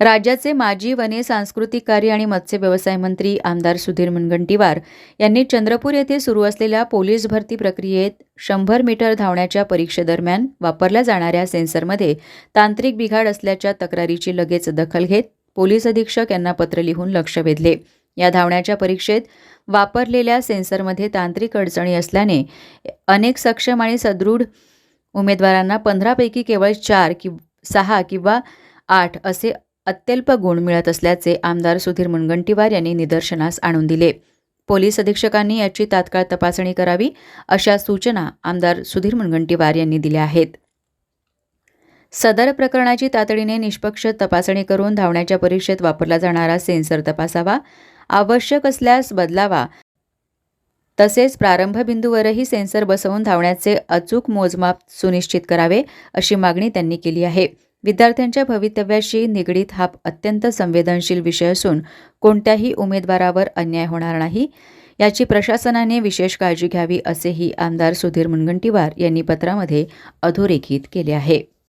राज्याचे माजी वने सांस्कृतिक कार्य आणि मत्स्य व्यवसाय मंत्री आमदार सुधीर मुनगंटीवार यांनी चंद्रपूर येथे सुरू असलेल्या पोलीस भरती प्रक्रियेत शंभर मीटर धावण्याच्या परीक्षेदरम्यान वापरल्या जाणाऱ्या सेन्सरमध्ये तांत्रिक बिघाड असल्याच्या तक्रारीची लगेच दखल घेत पोलीस अधीक्षक यांना पत्र लिहून लक्ष वेधले. या धावण्याच्या परीक्षेत वापरलेल्या सेन्सरमध्ये तांत्रिक अडचणी असल्याने अनेक सक्षम आणि सदृढ उमेदवारांना पंधरापैकी केवळ चार कि सहा किंवा आठ असे अत्यल्प गुण मिळत असल्याचे आमदार सुधीर मुनगंटीवार यांनी निदर्शनास आणून दिले. पोलीस अधीक्षकांनी याची तात्काळ तपासणी करावी अशा सूचना आमदार सुधीर मुनगंटीवार यांनी दिल्या आहेत. सदर प्रकरणाची तातडीने निष्पक्ष तपासणी करून धावण्याच्या परीक्षेत वापरला जाणारा सेन्सर तपासावा आवश्यक असल्यास बदलावा. तसेच प्रारंभ बिंदूवरही सेन्सर बसवून धावण्याचे अचूक मोजमाप सुनिश्चित करावे अशी मागणी त्यांनी केली आहे. विद्यार्थ्यांच्या भवितव्याशी निगडीत हा अत्यंत संवेदनशील विषय असून कोणत्याही उमेदवारावर अन्याय होणार नाही. याची प्रशासनाने विशेष काळजी घ्यावी असेही आमदार सुधीर मुनगंटीवार यांनी पत्रामध्ये अधोरेखित केले आहे.